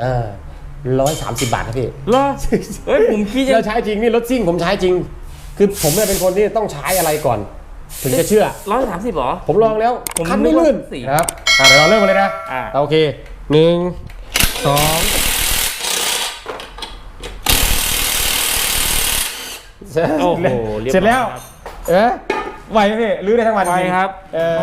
เออร้อยสามสิบบาทครับพี่เหรอเฮ้ยผมคิดจะเราใช้จริงนี่รถซิ่งผมใช้จริง คือผมเนี่ยเป็นคนที่ต้องใช้อะไรก่อน ถึงจะเชื่อร้อยสามสิบเหรอ ผมลองแล้วผมคันไม่ลื่นนึกว่าสี่นะครับอะเดี๋ยวเราเริ่มกันเลยนะอ่าโอเคหนึ่งสองเสร็จโอ้โหเรียบร้อยเสร็จแล้วครับเอ๊ะไหวไหมพี่ลื้อได้ทั้งวันไวครับ เออ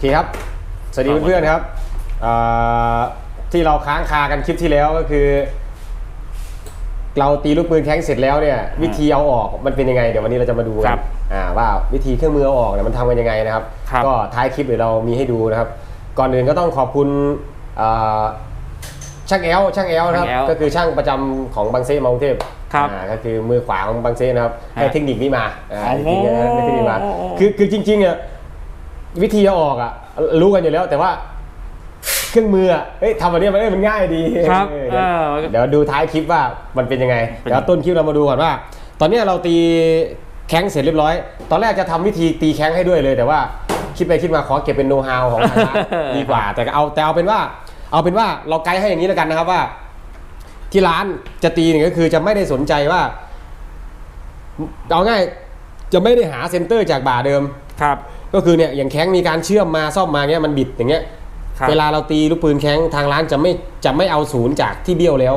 เคครับ สวัสดีเพื่อนๆครับอ่าที่เราค้างคากันคลิปที่แล้วก็คือ เราตีลูกปืนแข้งเสร็จแล้วเนี่ย วิธีเอาออกมันเป็นยังไง เดี๋ยววันนี้เราจะมาดูกัครันบอ่าว่าวิธีเครื่องมือเอาออกเนี่ยมันทำกันยังไงนะครับครับ ก็ท้ายคลิปเดี๋ยวเรามีให้ดูนะครับ ก่อนอื่นก็ต้องขอบคุณอ่าช่างแอลช่างแอลนะครับช่างแอลก็คือช่างประจำของบางเซ่มากรุงเทพครับอ่าก็คือมือขวาของบางเซ่นะครับให้ฮะเทคนิคนี้มาอ่าโอ้โหจริงๆนะได้เทคนิคมาคือคือจริงๆอะ วิธีเอาออกอะรู้กันอยู่แล้วแต่ว่าเครื่องมืออะเอ้ยทำแบบนี้มันเอ้ยมันง่ายดีครับเออเออ เดี๋ยวดูท้ายคลิปว่ามันเป็นยังไงเป็นเดี๋ยวต้นคลิปเรามาดูก่อนว่า ตอนเนี้ยเราตีแข้งเสร็จเรียบร้อย ตอนแรกจะทำวิธีตีแข้งให้ด้วยเลย แต่ว่าคิดไปคิดมาขอเก็บเป็นโน้ตฮาวของทางร้านดีกว่า แต่ก็เอาแต่เอาเป็นว่า เอาเป็นว่าเราไกด์ให้อย่างนี้แล้วกันนะครับว่า ที่ร้านจะตีเนี่ยก็คือจะไม่ได้สนใจว่า เอาง่ายจะไม่ได้หาเซนเตอร์จากบ่าเดิม ครับ ก็คือเนี่ยอย่างแข้งมีการเชื่อมมาซ่อมมาเงี้ยมันบิดอย่างเงี้ยครับ เวลาเราตีลูกปืนแข้งทางร้านจะไม่จะไม่เอาศูนย์จากที่เบี้ยวแล้ว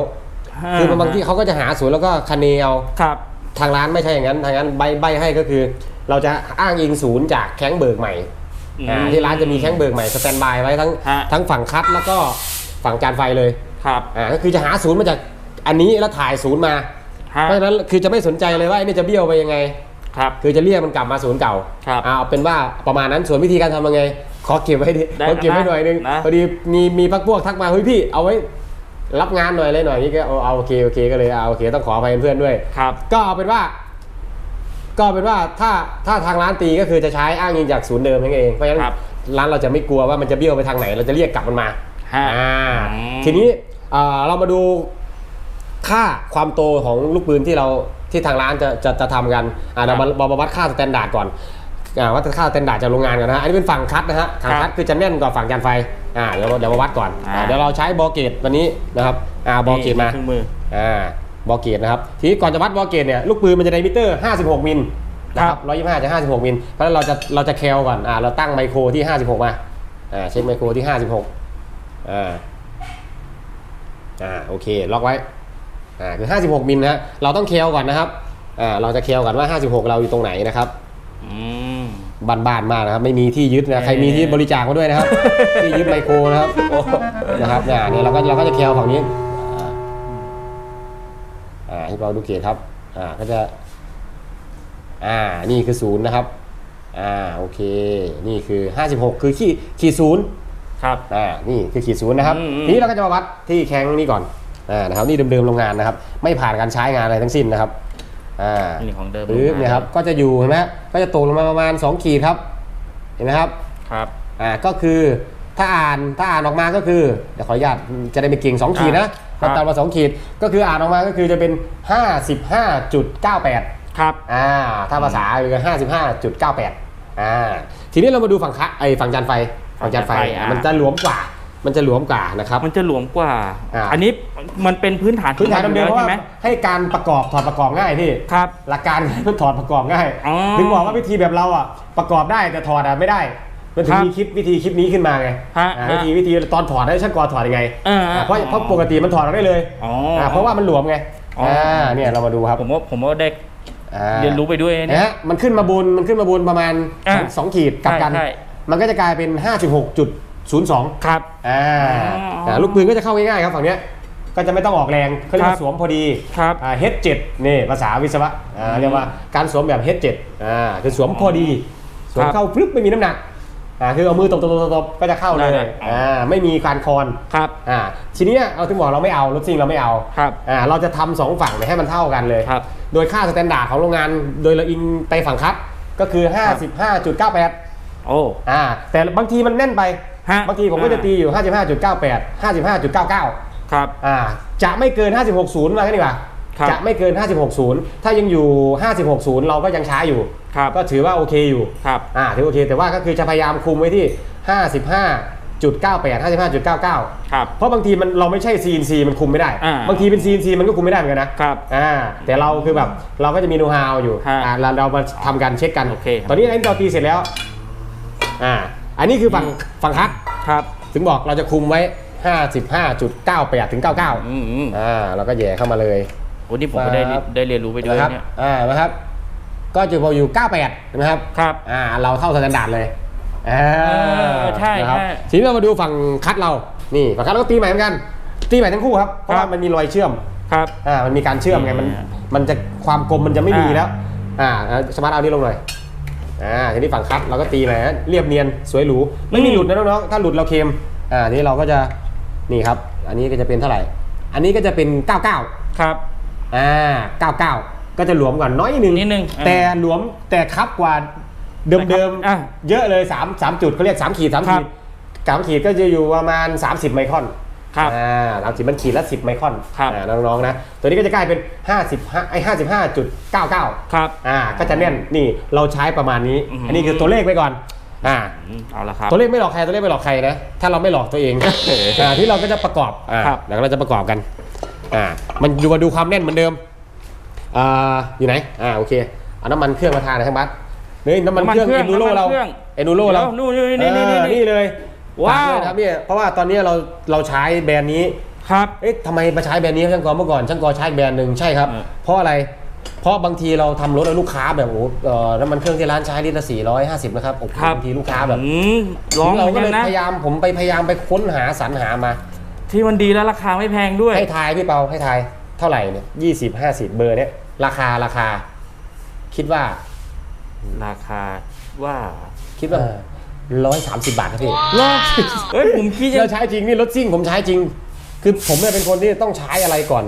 คือบางที่เขาก็จะหาศูนย์แล้วก็คะเนเอา ครับ ทางร้านไม่ใช่อย่างนั้น ทางร้านใบใบให้ก็คือ เราจะอ้างอิงศูนย์จากแข้งเบิกใหม่อืมอ่าที่ร้านจะมีแข้งเบิกใหม่สแตนบายไว้ทั้งฮะ ทั้งฝั่งคัดแล้วก็ฝั่งจานไฟเลยครับอ่าก็คือจะหาศูนย์มาจากอันนี้แล้วถ่ายศูนย์มา ฮะ เพราะฉะนั้นคือจะไม่สนใจเลยว่าไอ้นี่จะเบี้ยวไปยังไง ครับคือจะเรียกมันกลับมาศูนย์เก่าครับอ่าเอาเป็นว่าประมาณนั้นส่วนวิธีการทำยังไง ขอเก็บไว้ดิได้ขอเก็บไว้หน่อยนึงนะพอดีมีมีพักพวกทักมาเฮ้ยพี่เอาไว้รับงานหน่อยเลยหน่อยนี่ก็เอาเอาโอเคโอเคก็เลยเอาโอเคต้องขออภัยเพื่อนๆด้วยครับ ก็เอาเป็นว่า ก็เป็นว่าถ้าถ้าทางร้านตีก็คือจะใช้อ้างอิงจากศูนย์เดิมนั่นเองเพราะฉะนั้นครับร้านเราจะไม่กลัวว่ามันจะเบี้ยวไปทางไหน เราจะเรียกกลับมันมาฮะอ่าอืมทีนี้อ่าเรามาดูค่าความโตของลูกปืนที่เรา ที่ทางร้านจะจะจะทำกันอ่าเรามาเรามาวัดค่าสแตนดาร์ดก่อนอ่าวัดค่าสแตนดาร์ดจากโรงงานก่อนนะฮะอันนี้เป็นฝั่งคัดนะฮะฝั่งคัดคือจะแน่นกว่าฝั่งจานไฟอ่าเดี๋ยวเราเดี๋ยวมาวัดก่อนอ่า อ่าเดี๋ยวเราใช้บอลเกตวันนี้นะครับอ่าบอลเกตมาเครื่องมือ อ่าบอลเกตนะครับทีนี้ก่อนจะวัดบอลเกตเนี่ยลูกปืนมันจะไดมิเตอร์ 56 มิลนะครับ125จะ56 มิลเพราะฉะนั้นเราจะเราจะแคลก่อนอ่าเราตั้งไมโครที่ 56 มาอ่าเช็คไมโครที่ 56อ่าอ่าโอเคล็อกไว้ อ่าคือ 56 มิลนะฮะเราต้องแคลก่อนนะครับอ่าเราจะแคลก่อนว่า 56 เราอยู่ตรงไหนนะครับอืมบ้านๆมากนะครับ ไม่มีที่ยึดนะใครมีที่บริจาคมาด้วยนะครับ ที่ยึดไมโครนะครับโอ้นะครับเนี่ยเนี่ยเราก็เราก็จะแคลฝั่งนี้อ่าอ่าให้เราดูเกตครับ อ่าก็จะ อ่านี่คือศูนย์นะครับอ่าโอเค นี่คือ 56 คือขีดขีดศูนย์ครับอ่านี่คือขีดศูนย์นะครับอืมอืมทีนี้เราก็จะมาวัดที่แข้งนี่ก่อน อ่านะครับนี่เดิมๆโรงงานนะครับ ไม่ผ่านการใช้งานอะไรทั้งสิ้นนะครับอ่านี่ของเดิมปึ๊บเนี่ยครับก็จะอยู่เห็นไหมก็จะตกลงมาประมาณ 2 ขีดครับ เห็นไหมครับครับอ่าก็คือถ้าอ่านถ้าอ่านออกมาก็คือเดี๋ยวขออนุญาตจะได้ไม่เก่ง2ขีดนะครัก็บตามมา2ขีดก็คืออ่านออกมาก็คือจะเป็น 55.98 ครับอ่าถ้าภาษาคือ55.98อ่าทีนี้เรามาดูฝั่งคะไอฝั่งจานไฟฝั่งจานไฟฝั่งจานไฟอะมันจะหลวมกว่า มันจะหลวมกว่านะครับ มันจะหลวมกว่า อ่า อันนี้มันเป็นพื้นฐานพื้นฐานของเดิมๆเพอยู่ราะแล้วว่าใช่ไหม ให้การประกอบถอดประกอบง่ายพี่ครับหลักการมันถอดประกอบง่ายอ๋อถึงบอกว่าวิธีแบบเราอะประกอบได้แต่ถอดอะไม่ได้ มันถึงครับมีคลิปวิธีคลิปนี้ขึ้นมาไงฮะอ่าฮะวิธีวิธีตอนถอดได้ช่างกรถอดยังไงเอออ่าเพราะเพราะปกติมันถอดออกได้เลยอ๋ออ่าเพราะว่ามันหลวมไงอ๋ออ่อ่าเนี่ยเรามาดูครับผมว่าผมว่าได้อ่า เรียนรู้ไปด้วยนะเนี่ย ฮะมันขึ้นมาบนมันขึ้นมาบนประมาณอ่าสองสองขีดกลับกัน ใช่มันก็จะกลายเป็น 5.6.02ครับ อ่าอ๋ออ่าลูกปืนก็จะเข้าง่ายๆครับฝั่งเนี้ยก็จะไม่ต้องออกแรงเขาเรียกครัว่าบสวมพอดีครับอ่า H7 นี่ภาษาวิศวะอ่าเรียกว่าการสวมแบบ H7 อ่าคือสวมพอดีสวมครับเข้าฟลึบไม่มีน้ำหนักอ่าคือเอามือตบตบตบตบก็จะเข้าเลยได้ๆอ่าไม่มีการคอนครับอ่าทีเนี้ยเราถึงบอกเราไม่เอารถซิ่งเราไม่เอาครับอ่าเราจะทำสองฝั่งเนี่ยให้มันเท่ากันเลยครับโดยค่าสแตนดาร์ดของโรงงานโดยเราอิงไปฝั่งคัดก็คือ 55.98โอ้อ่าแต่บางทีมันแน่นไป ฮะบางทีผมก็จะตีอยู่ 55.98 55.99 ครับ อ่า จะไม่เกิน 56.0 มากันดีกว่าครับจะไม่เกิน 56.0 ถ้ายังอยู่ 56.0 เราก็ยังช้าอยู่ครับก็ถือว่าโอเคอยู่ ครับ อ่า ถือโอเค แต่ว่าก็คือจะพยายามคุมไว้ที่ 55.98 55.99ครับเพราะบางทีมันเราไม่ใช่ CNC มันคุมไม่ได้อ่าบางทีเป็น CNC มันก็คุมไม่ได้เหมือนกันนะครับอ่าแต่เราคือแบบเราก็จะมีโน้ตฮาวอยู่ฮะอ่าเราเรามาทำกันเช็คกันโอเคครับตอนนี้อันนี้เราตีเสร็จแล้วอ่า อันนี้คือฝั่งฝั่งคัดครับ ถึงบอกเราจะคุมไว้ 55.98ถึง99อืมอืมอ่าเราก็แหย่เข้ามาเลย โอ้นี่ผมก็ได้ครับ ได้เรียนรู้ไปด้วยนะครับเนี่ยอ่านะครับ ก็จะพออยู่ 98นะครับ ครับอ่าเราเท่าสแตนดาร์ดเลยอ่าอใช่นะครับใช่ทีนี้เรามาดูฝั่งคัดเรา นี่ฝั่งคัดเราก็ตีใหม่เหมือนกัน ตีใหม่ทั้งคู่ครับ เพราะครัว่าบมันมีรอยเชื่อม ครับ อ่า มันมีการเชื่อมไง มันเนี่ยมันจะความกลมมันจะไม่มีอ่าแล้ว อ่าเอาสมาร์ทเอานี่ลงหน่อย อ่าทีนี้ฝั่งคัดเราก็ตีเลยนะเรียบเนียนสวยหรูไม่มีหลุดนะน้องๆถ้าหลุดเราเค็มอ่าทีนี้เราก็จะนี่ครับ อันนี้ก็จะเป็นเท่าไหร่ อันนี้ก็จะเป็น 99 ครับอ่า99 ก็จะหลวมก่อนน้อยหนึ่งนิดนึงอ่าแต่หลวมแต่ครับกว่าเดิมอะๆเยอะเลย3 3จุดเขาเรียก3ขีด3ครัขีบดสามขีดก็จะอยู่ประมาณ 30 ไมครอน ครับอ่าสามสิบมันขีดละ 10 ไมครอนครับอ่าน้องๆนะตัวนี้ก็จะกลายเป็น 55ไอ้55.99ครับอ่าก็จะแน่นนี่เราใช้ประมาณนี้อือหืออัอันนี้คือตัวเลขไปก่อนอ่าอืมเอาละครับตัวเลขไม่หลอกใครตัวเลขไม่หลอกใครนะถ้าเราไม่หลอกตัวเองอ่าที่เราก็จะประกอบอ่าครับเดี๋ยวเราจะประกอบกันอ่ามันดูมาดูความแน่นเหมือนเดิมอ่าอยู่ไหนอ่าโอเคเอาน้ำมันเครื่องมาทาหนอยทั้งบัสนี่น้ำมันเครื่องน้ำมันเครื่เอองนูโรเราน้ำมันเครื่องเอนูโรเราเดี๋ยวนู่นนี่นี่นี่เออนี่นี่เลย ว้าวฝกเลยนะครับเนี่ยเพราะว่าตอนนี้เราเราใช้แบรนด์นี้ ครับ เอ๊ะทำไมมาใช้แบรนด์นี้ครับช่างกอเมื่อก่อนช่างกอใช้แบรนด์หนึ่งใช่ครับเออเพเพราะอะไร เพราะบางทีเราทำรถแล้วลูกค้าแบบโอ้โหเอ่อน้ำมันเครื่องที่ร้านใช้ลิตรละ450นะครับโอ้โหครับบางทีลูกค้าแบบอืมร้องเหเรามือนก็กัเลยนนะ พยายามผมไปพยายามไปค้นหาสรรหามา ที่มันดีแล้วราคาไม่แพงด้วย ให้ทายพี่เปาให้ทายเท่าไหร่เนี่ยยี่สิบห้าสิบเบอร์เนี่ยราคาราคา คิดว่าราคาว่าคิดว่า ร้อยสามสิบบาทครับพี่รอเอ้ยผมคิดจะเราใช้จริงนี่รถซิ่งผมใช้จริง คือผมเนี่ยเป็นคนที่ต้องใช้อะไรก่อน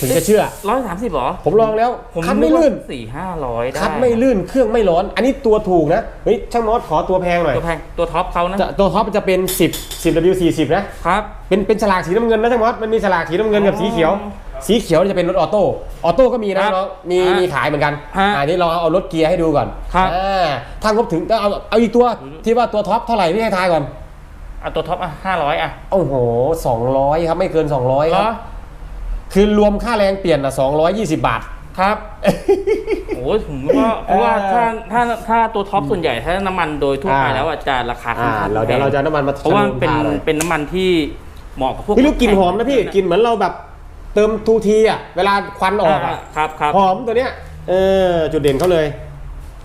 ถึงจะเชื่อ ร้อยสามสิบหรอผมลองแล้วผมคันไม่ลื่นสี่ห้าร้อยได้คันไม่ลื่นเครื่องไม่ร้อน อันนี้ตัวถูกนะเฮ้ยช่างมอสขอตัวแพงหน่อยตัวแพงตัวท็อปเขานะจะตัวท็อปจะเป็น 10 10 W 40นะครับเป็นเป็นฉลากสีน้ำเงินนะช่างมอสมันมีฉลากสีน้ำเงินกับสีเขียวอ๋อ สีเขียวจะเป็นรถออโต้ออโต้ก็มีนะครับน้องมีฮะมีขายเหมือนกันฮะอันนี้เราเอารถเกียร์ให้ดูก่อนครับอ่าถ้างบถึงเอาเอาอีกตัวที่ว่าตัวท็อปเท่าไหร่พี่ให้ทายก่อนเอาตัวท็อปอะห้าร้อยอะโอ้โห200ครับไม่เกิน200เหครรัอบคือรวมค่าแรงเปลี่ยนอะ220บาทครับโอ้ยผมว่าเพราะว่าถ้าถ้าถ้าตัวท็อปส่วนใหญ่ถ้าน้ำมันโดยทั่วไปอ่าแล้วอาจจะราคาค่อนอ่าข้างเราเดี๋ยวแพงเราจะเอาน้ำมันมาเพราะว่ามันเป็นชะโลมทหอยเป็นน้ำมันที่เหมาะกับพวกพี่รู้กลิ่นหอมนะพี่กลิ่นเหมือนเราแบบ เติมทูทีอะเวลาควันออกอะครับครับหอมตัวเนี้ยเออจุดเด่นเขาเลย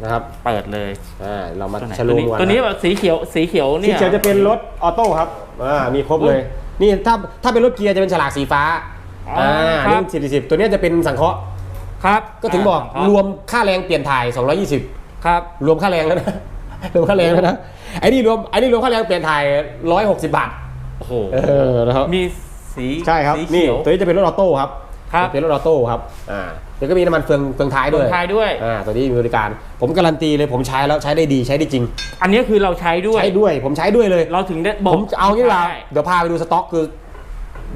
นะครับเปิดเลยอ่าเรามาตัวไหนชะโลตัวมนี้ก่อนตัวนี้นะแบบสีเขียวสีเขียวสีเนี่ยเขียวจะเป็นรถออโต้ครับอ่ามีครบเลยอุ้ยนี่ถ้าถ้าเป็นรถเกียร์จะเป็นฉลากสีฟ้าอ๋ออ่อ่าครับนี่สี่สิบตัวเนี้ยจะเป็นสังเคราะห์ครับก็ถึงบอการวมค่าแรงเปลี่ยนถ่าย 220 ครับ รวมค่าแรงแล้วนะรวมค่าแรงแล้วนะไอ้นี่รวมไอ้นี่รวมค่าแรงเปลี่ยนถ่าย 160 บาทโอ้โหเออนะครับมี สีใช่ครับ สีนี่เขียว ตัวนี้จะเป็นรถออโต้ครับครับ เป็นรถออโต้ครับอ่าแล้วก็มีน้ำมันเฟืองเฟืองท้ายด้วยเฟืองท้ายด้วย อ่าตัวนี้มีบริการ ผมการันตีเลยผมใช้แล้วใช้ได้ดีใช้ได้จริงอันนี้คือเราใช้ด้วย ใช้ด้วยผมใช้ด้วยเลย เราถึงได้บอกผมเอางี้ดีกว่าได้เดี๋ยวพาไปดูสต็อกคือ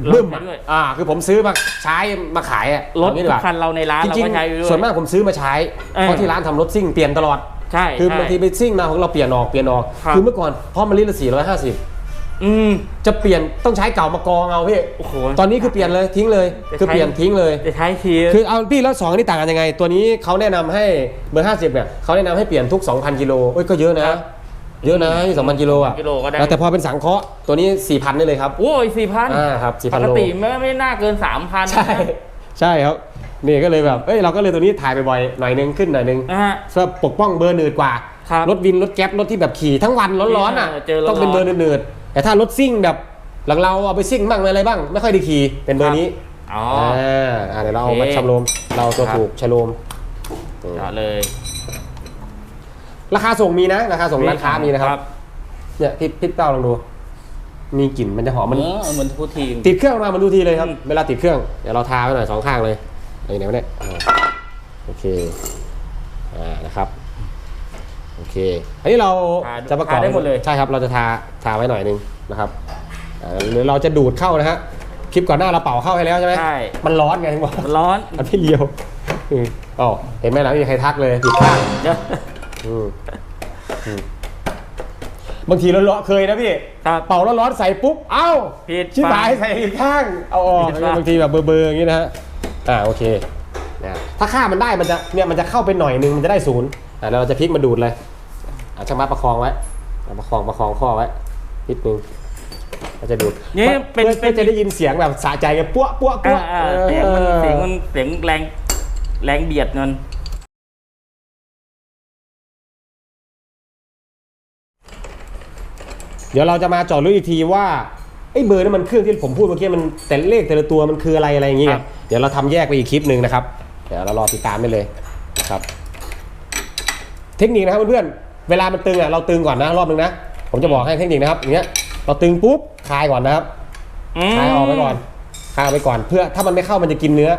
เราบึ้มใช้อะด้วย อ่า คือผมซื้อมาใช้มาขายอะรถเอางี้ทุดีกว่าคันเราในร้านจเราริงก็ใช้อยู่ด้วย ๆส่วนมากผมซื้อมาใช้เออ เพราะที่ร้านทำรถซิ่งเปลี่ยนตลอด ใช่คือใช่บางทีไปซิ่งมาของเราเปลี่ยนออกเปลี่ยนออกครับคือเมื่อก่อนเพราะมันลิตรละ450 อืมจะเปลี่ยนต้องใช้เก่ามากองเอาพี่โอ้โหตอนนี้คือเปลี่ยนเลยทิ้งเลยจะใช้คือเปลี่ยนทิ้งเลยจะใช้ทีคือเอาพี่แล้วสองอันนี้ต่างกันยังไง ตัวนี้เขาแนะนำให้เบอร์50เนี่ยเขาแนะนำให้เปลี่ยนทุก 2,000กิโลเอ้ยก็เยอะนะเยอะนะที่2,000กิโลอะกิโลก็ได้แต่พอเป็นสังเคราะห์ตัวนี้4,000ได้เลยครับ โอ้ยสี่พันอ่าครับป4,000กโลติไม่ไม่น่าเกินสามพันใช่ใช่ครับนี่ก็เลยแบบเอ้ยเราก็เลยตัวนี้ถ่ายไปบ่อยหน่อยนึงขึ้นหน่อยนึงนะฮะเพื่อปกป้องเบอร์หนืดกว่าครับรถวินรถแก๊ปรถที่แบบขี่ทั้งวันร้อนๆอะเออเจอร้อนๆต้องเป็นเบอร์หนืดๆ แต่ถ้ารถซิ่งแบบหลังเราเอาไปซิ่งบ้างอะไรบ้าง ไม่ค่อยได้ขี่เป็นเบอร์นี้อ๋ออ่าอ่าเดี๋ยวเราเอาโอเคมาชะโลมเราตัวครับถูกชะโลมเจาะเลย ราคาส่งมีนะราคาส่งร้านค้ามีนะครับเนี่ยพี่พี่เต้าลองดู มีกลิ่นมันจะหอมมัมันนเหมือนพูดทีติดเครื่องมามันดูทีเลยครับอืมเวลาติดเครื่องเดี๋ยวเราทาไว้หน่อยสองข้างเลยไอ้ไหนวะเนี่ยอ่าโอเคอ่านะครับ โอเคอันนี้เราทาจะประกอบทาได้หมดเลยใช่ครับเราจะทาทาไว้หน่อยนึงนะครับอ่าหรือเราจะดูดเข้านะฮะคลิปก่อนหน้าเราเป่าเข้าให้แล้วใช่ไหมใช่มันร้อนไงถึงบอกมันร้อนมันพี่เลียวอืมอ๋อเห็นไหมล่ะไม่มีใครทักเลยผิดข้างเดี๋ยวอืมอืมบางทีเราเลาะเคยนะพี่ครับเป่าแล้วร้อนใส่ปุ๊บเอ้าผิดชิบหายฝั่งใส่ผิดข้างเอาออกผิดฝั่งบางทีแบบเบอร์เบอร์อย่างนี้นะฮะอ่าโอเคนะถ้าค่ามันได้มันจะเนี่ยมันจะเข้าไปหน่อยนึงมันจะได้ศูนย์อ่า แล้วเราจะพลิกมาดูดเลยอ่าช่างมาประคองไว้อ่าประคองประคองข้อไว้นิดนึงเราจะดูดนี่เป็นเพื่อเป็นเพื่อจะได้ยินเสียงแบบสะใจกันปั้วปั้วปั้วอ่าอ่าเสียงมันเสียงมันเสียงแรงแรงเบียดเงินเดี๋ยวเราจะมาเจาะลึกอีกทีว่าไอ้เบอร์นี่มันเครื่องที่ผมพูดเมื่อกี้มันแต่เลขแต่ละตัวมันคืออะไรอะไรอย่างเงี้ยครับเดี๋ยวเราทำแยกไปอีกคลิปหนึ่งนะครับ เดี๋ยวเรารอติดตามได้เลยครับ เทคนิคนะครับเพื่อนๆ เวลามันตึงอะเราตึงก่อนนะรอบนึงนะ ผมจะบอกให้เทคนิคนะครับอย่างเงี้ย เราตึงปุ๊บคลายก่อนนะครับมคลายออกไปก่อนคลายออกไปก่อนเพื่อถ้ามันไม่เข้ามันจะกินเนื้อ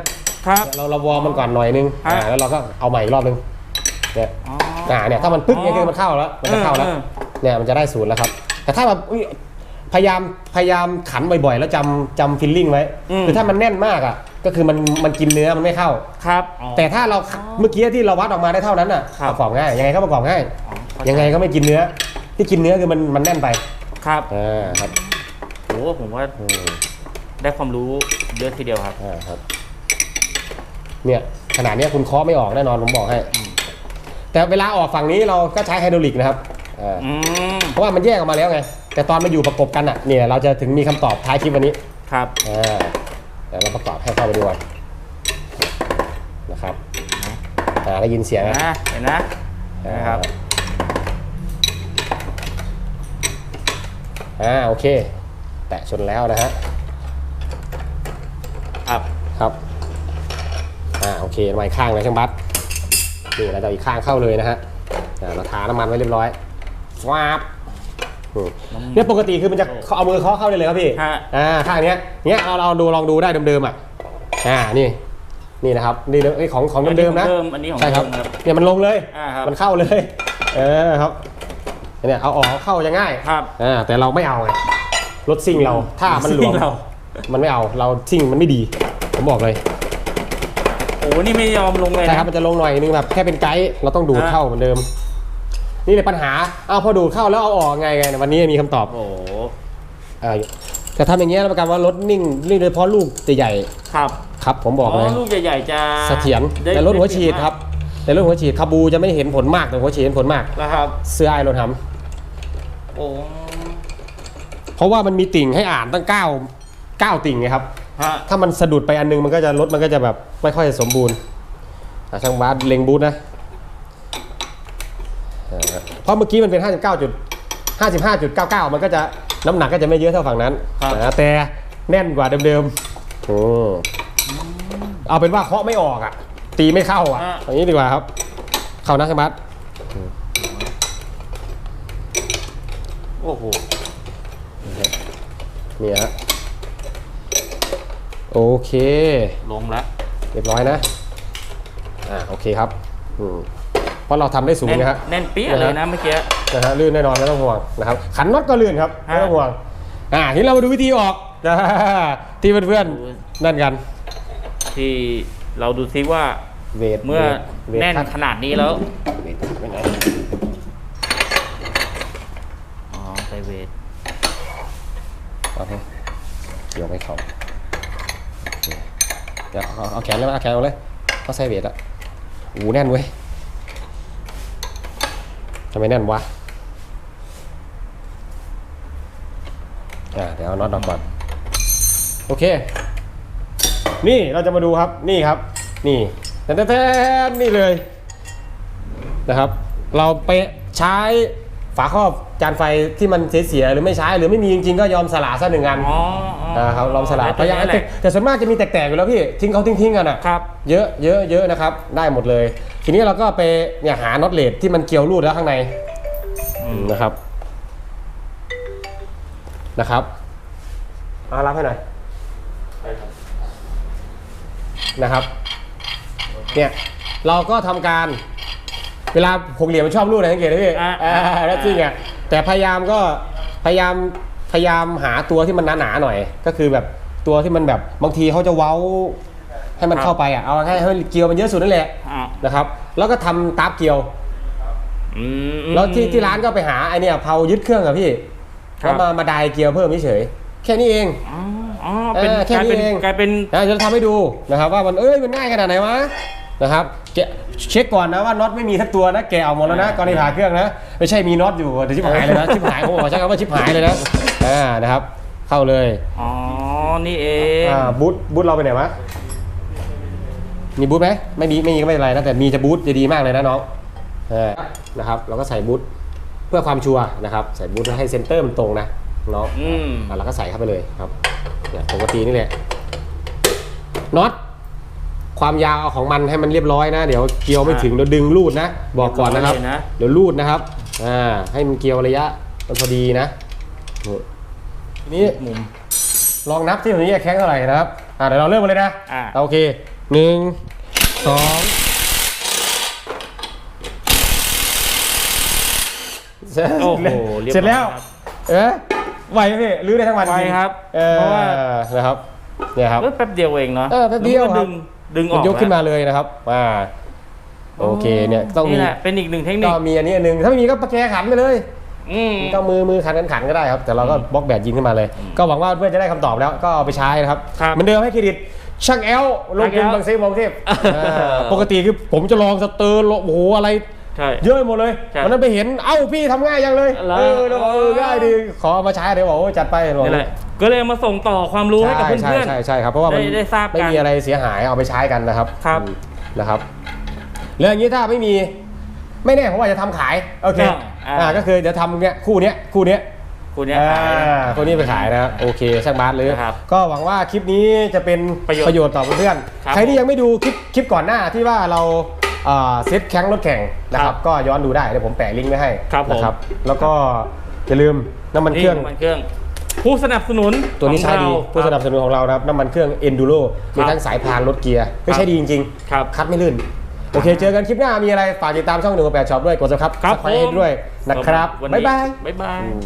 ครับ เราเราวอร์มมันก่อนหน่อยนึงฮะอ่าแล้วเราก็เอาใหม่อีกรอบนึงเนี่ยอ๋ออ่าเนี่ยถ้ามันปึ๊กเนี่ยคือมันเข้าแล้วมันจะเข้าแล้วเออเนี่ยมันจะได้ศูนย์แล้วครับ แต่ถ้าแบบอุ๊ย พยายามพยายามขันบ่อยๆ แล้วจำจำฟิลลิ่งไว้อืม คือถ้ามันแน่นมากอะ ก็คือมันมันกินเนื้อมันไม่เข้า ครับอ๋อแต่ถ้าเราเมื่อกี้ที่เราวัดออกมาได้เท่านั้นอะครับ ประกอบง่ายยังไงก็ประกอบง่ายอ๋อเข้าใจยังไงก็ไม่กินเนื้อ ที่กินเนื้อคือมันมันแน่นไปครับอ่าครับโอ้ผมว่าอืมได้ความรู้เยอะทีเดียวครับ อ่าครับ เนี่ยขนาดเนี้ยคุณเคาะไม่ออกแน่นอนผมบอกให้แต่เวลาออกฝั่งนี้เราก็ใช้ไฮดรอลิกนะครับอ่าอืมเพราะว่ามันแยกออกมาแล้วไง แต่ตอนมาอยู่ประกบกันอะเนี่ยเราจะถึงมีคำตอบท้ายคลิปวันนี้ครับอ่าเดี๋ยวเราประกอบให้เข้าไปดูก่อนนะครับอ่าได้ยินเสียงเห็นนะนะเห็นนะนะครับอ่าโอเค แตะชนแล้วนะฮะครับครับอ่าโอเคมาอีกข้างเลยช่างบัสนี่เราจะเอาอีกข้างเข้าเลยนะฮะอ่าเราทาน้ำมันไว้เรียบร้อยฟาบอืม เนี่ยปกติคือมันจะเอามือเคาะเข้าได้เลยครับพี่ฮะอ่าข้างเนี้ยเนี้ยเราเราดูลองดูได้เดิมๆอะอ่านี่นี่นะครับนี่เอ้ยของของเดิมๆนะเดิมอันนี้ของใช่ครับเดิมครับเนี่ยมันลงเลยอ่าครับมันเข้าเลย เออครับเนี่ยเอาออกเอาเข้าจะง่ายครับอ่าแต่เราไม่เอาไงรถซิ่งเราถ้ามันหลวมซิ่งเรามันไม่เอาเราซิ่งมันไม่ดี ผมบอกเลยโอ้นี่ไม่ยอมลงเลยใช่นะครับมันจะลงหน่อยนึงแบบแค่เป็นไกด์เราต้องดูดฮะเข้าเหมือนเดิม นี่เลยปัญหา เอาพอดูดเข้าแล้วเอาออกไงไงวันนี้มีคำตอบโอ้โหเออแต่ทำอย่างเงี้ยรับประกันว่ารถนิ่งนิ่งโดยเฉพาะลูกใหญ่ครับๆครับ ผมบอกเลยลูกใหญ่ๆจะเสถียรได้แต่รถหัวได้ฉีดเปยครับแต่รถหัวฉีดคาบูจะไม่เห็นผลมากแต่หัวฉีดเห็นผลมากแล้วครับเสื้อไอรถทโอ้ำเพราะว่ามันมีติ่งให้อ่านตั้ง9 9ติ่งไงครับฮะถ้ามันสะดุดไปอันนึงมันก็จะรถมันก็จะแบบไม่ค่อยสมบูรณ์อะช่างบาสเล็งบูทนะอ่า เพราะเมื่อกี้มันเป็น 59จุด55.99 มันก็จะน้ำหนักก็จะไม่เยอะเท่าฝั่งนั้นครับ นะแต่แน่นกว่าเดิมๆโอ้เอาเป็นว่าเคาะไม่ออกอะ ตีไม่เข้าอะอย่างนี้ดีกว่าครับ เข้านะช่างบาสโอ้โหนี่ฮะโอเค ลงแล้วเรียบร้อยนะ อ่า โอเคครับ อืม เพราะเราทำได้สูงแน่นนะฮะแน่นเปี้ยเลยนะเมื่อกี้นะฮะลื่นแน่นอนไม่ต้องห่วงนะครับขันน็อตก็ลื่นครับฮะไม่ต้องห่วงอ่าทีนี้เรามาดูวิธีออกนะที่เพื่อนโอ้ยๆนั่นกัน ที่เราดูซิว่าเวทเมื่อวทแน่นคัดขนาดนี้แล้วเวทคัดไปไหนอ๋อไซเวทเอาให้เดี๋ยวไม่เข้าโอเคเดี๋ยวเอาเอาแขนเลยเอาแขนเอาเลยเขาใส่เวทอะโอ้โหแน่นเว้ยทำไมแน่นวะอ่าเดี๋ยวเอาน็อตออกก่อน โอเค นี่เราจะมาดูครับ นี่ครับ นี่แท้ๆนี่เลยนะครับ เราไปใช้ ฝาครอบจานไฟที่มันเสียๆหรือไม่ใช้หรือไม่มีจริงๆก็ยอมสละซะหนึ่งอันอ๋ออ๋อนะครับลองสละแต่พยายามนั่นแหละ แต่ส่วนมากจะมีแตกๆอยู่แล้วพี่ทิ้งเขาทิ้งๆกันอะ ครับ เยอะเยอะเยอะนะครับ ได้หมดเลย ทีนี้เราก็ไปเนี่ยหาน็อตเลดที่มันเกี่ยวรูดแล้วข้างในอืมนะครับ นะครับเอารับให้หน่อยนะครับ เนี่ย เราก็ทำการ เวลาหกเหลี่ยมมันชอบรูดอะไรสังเกตไหมพี่อ่าอ่าแล้วจริงอะแต่พยายามก็พยายามพยายามหาตัวที่มันหนาๆหน่อย ก็คือแบบตัวที่มันแบบบางทีเขาจะเว้าให้มันเข้าไปอะเอาให้ให้เกลียวมันเยอะสุดนั่นแหละอ่านะครับ แล้วก็ทำตาบเกลียวอืมแล้วที่ที่ร้านก็ไปหาไอเนี่ยเผายึดเครื่องอะพี่ครับแล้วมามาไดายเกียร์เพิ่มเฉยๆแค่นี้เองอ๋ออ๋อเป็นเออกแค่ลายนี้เป็นเองกลายเป็นนะเดี๋ยวจะทำให้ดูนะครับว่ามันเอ้ยมันง่ายขนาดไหนวะ นะครับแกะเช็คก่อนนะว่าน็อตไม่มีทักตัวนะแกะออกหมดแล้วนะก่อนที่ผ่าเครื่องนะ ไม่ใช่มีน็อตอยู่เดี๋ยวชิบหายเลยนะชิบหายผมบอกใช้คำว่าชิบหายเลยนะอ่านะครับ เข้าเลยอ๋อนี่เองอ่าบูทบูทเราไปไหนวะมีบูทไหมไม่มีไม่มีก็ไม่เป็นไรนะแต่มีจะบูทจะดีมากเลยนะน้องเออนะครับเราก็ใส่บูทเพื่อความชัวร์นะครับ ใส่บูทให้เซนเตอร์มันตรงนะน้องอืมอะเราก็ใส่เข้าไปเลยครับเนี่ยปกตินี่แหละน็อต ความยาวของมันให้มันเรียบร้อยนะ เดี๋ยวเกลียวไม่ถึงเดี๋ยวดึงรูดนะ บอกก่อนนะครับ เรียบร้อยเลยนะ เดี๋ยวรูดนะครับอ่าให้มันเกลียวระยะมันพอดีนะนี่ทีนี้มุม ลองนับที่ตรงนี้จะแข้งเท่าไหร่นะครับอ่าเดี๋ยวเราเริ่มกันเลยนะอ่า โอเคหนึ่งสองเสร็จโอ้โหเรียบร้อยเสร็จแล้ว ครับ เอ๊ะไหวไหมพี่รื้อได้ทั้งวันไวครับเออเพราะว่า นะครับเนี่ยครับ เอ้ยแป๊บเดียวเองเนาะเออแป๊บเดียวแล้ก็ครัดึบง ดึงอมัอนกยกขึ้นแล้วมาเลยนะครับอ่าโอเคเนี่ยต้องมีนี่แหละเป็นอีกหนึ่งเทคนิก็คมีอันนี้อันหนึงถ้าไม่มีก็ประแกขันไปเลย อืม ก็มือมือขันกันขันก็ได้ครับ แต่เราก็บล็อกแบตยิงขึ้นมาเลย ก็หวังว่าเพื่อนจะได้คำตอบแล้วก็เอาไปใช้นะครับครับเหมือนเดิมให้เครดิตช่างแอลลงทุนช่างแอลบางเซฟมองเทพเอออ่าปกติคือผมจะลองสเตอร์โอ้โหอะไร ใช่ เยอะไปหมดเลยใช่วันนั้นไปเห็นเอ้าพี่ทำง่ายยังเลยเหรอเออแล้วบอกเออง่ายดีขอเอามาใช้เดี๋ยวบอกโอ้ยจัดไปบอกนี่แหละ ก็เลยมาส่งต่อความรู้ให้กับใช่เพื่อนใช่ใช่ใช่ครับเพราะว่ามันได้ได้ทราบกันไม่มีอะไรเสียหายเอาไปใช้กันนะครับครับอืมนะครับแล้วอย่างนี้ถ้าไม่มีไม่แน่ผมอาจจะทำขายโอเคอ่าอ่าอ่าก็คือจะทำเนี้ยคู่เนี้ยคู่เนี้ยๆคุณเนี่ยอ่าขายนะคู่นี้ไปขายนะครับโอเคช่างบาสเลยนะครับก็หวังว่าคลิปนี้จะเป็นประโยชน์ต่อเพื่อนครับๆใครที่ยังไม่ดูคลิปคลิปก่อนหน้าที่ว่าเราอ่าเซตแข้งรถแข่งนะคครัรับบก็ย้อนดูได้เดี๋ยวผมแปะลิงก์ไว้ให้ครับผมนะครับแล้วก็อย่าลืมน้ำมันเครื่อง น้ำมันเครื่องผู้สนับสนุนตัวนี้ใช้ดีของเราผู้สนับสนุนของเรานะครับน้ำมันเครื่อง Enduro มีทั้งสายพานรถเกียร์ไม่ใช่ดีจริงครับๆคัดไม่ลื่น โอเค เจอกันคลิปหน้ามีอะไร ฝากติดตามช่องหนึ่งแปดช็อปด้วย กดซับครับสไครต์ผมด้วยนะครับวันนี้บ๊ายบาย บ๊ายบายอืม